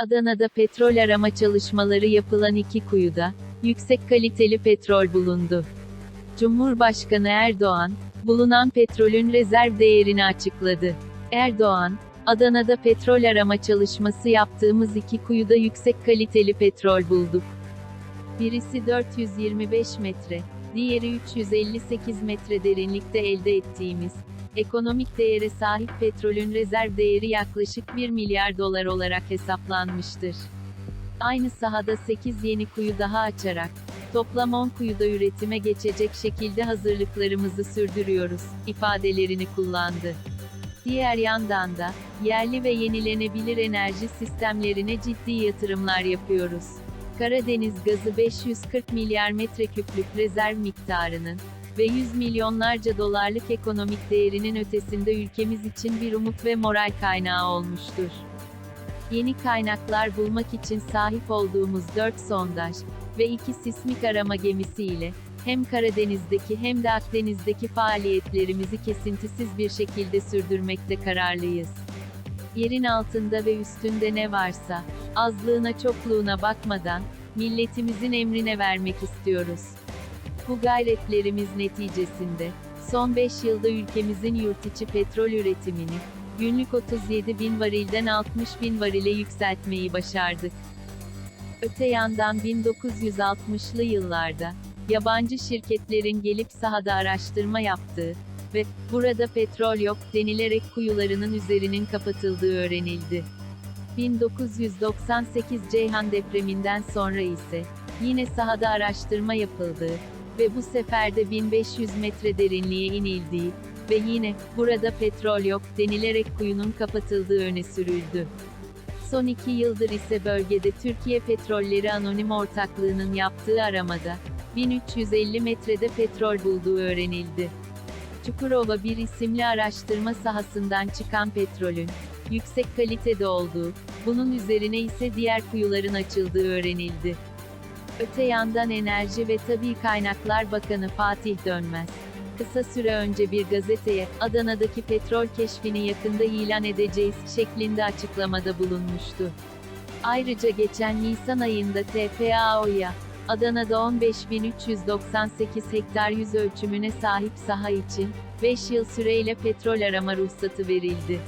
Adana'da petrol arama çalışmaları yapılan iki kuyuda, yüksek kaliteli petrol bulundu. Cumhurbaşkanı Erdoğan, bulunan petrolün rezerv değerini açıkladı. Erdoğan, Adana'da petrol arama çalışması yaptığımız iki kuyuda yüksek kaliteli petrol bulduk. Birisi 425 metre, diğeri 358 metre derinlikte elde ettiğimiz, ekonomik değere sahip petrolün rezerv değeri yaklaşık 1 milyar dolar olarak hesaplanmıştır. Aynı sahada 8 yeni kuyu daha açarak, toplam 10 kuyuda üretime geçecek şekilde hazırlıklarımızı sürdürüyoruz, ifadelerini kullandı. Diğer yandan da, yerli ve yenilenebilir enerji sistemlerine ciddi yatırımlar yapıyoruz. Karadeniz gazı 540 milyar metreküplük rezerv miktarının ve 100 milyonlarca dolarlık ekonomik değerinin ötesinde ülkemiz için bir umut ve moral kaynağı olmuştur. Yeni kaynaklar bulmak için sahip olduğumuz 4 sondaj ve 2 sismik arama gemisi ile hem Karadeniz'deki hem de Akdeniz'deki faaliyetlerimizi kesintisiz bir şekilde sürdürmekte kararlıyız. Yerin altında ve üstünde ne varsa, azlığına çokluğuna bakmadan, milletimizin emrine vermek istiyoruz. Bu gayretlerimiz neticesinde, son 5 yılda ülkemizin yurt içi petrol üretimini, günlük 37 bin varilden 60 bin varile yükseltmeyi başardık. Öte yandan 1960'lı yıllarda, yabancı şirketlerin gelip sahada araştırma yaptığı ve burada petrol yok denilerek kuyularının üzerinin kapatıldığı öğrenildi. 1998 Ceyhan depreminden sonra ise yine sahada araştırma yapıldığı ve bu sefer de 1500 metre derinliğe inildiği ve yine burada petrol yok denilerek kuyunun kapatıldığı öne sürüldü. Son iki yıldır ise bölgede Türkiye Petrolleri Anonim Ortaklığı'nın yaptığı aramada 1350 metrede petrol bulduğu öğrenildi. Çukurova 1 isimli araştırma sahasından çıkan petrolün yüksek kalitede olduğu, bunun üzerine ise diğer kuyuların açıldığı öğrenildi. Öte yandan Enerji ve Tabi Kaynaklar Bakanı Fatih Dönmez, kısa süre önce bir gazeteye, Adana'daki petrol keşfini yakında ilan edeceğiz şeklinde açıklamada bulunmuştu. Ayrıca geçen Nisan ayında TPAO'ya, Adana'da 15.398 hektar yüz ölçümüne sahip saha için, 5 yıl süreyle petrol arama ruhsatı verildi.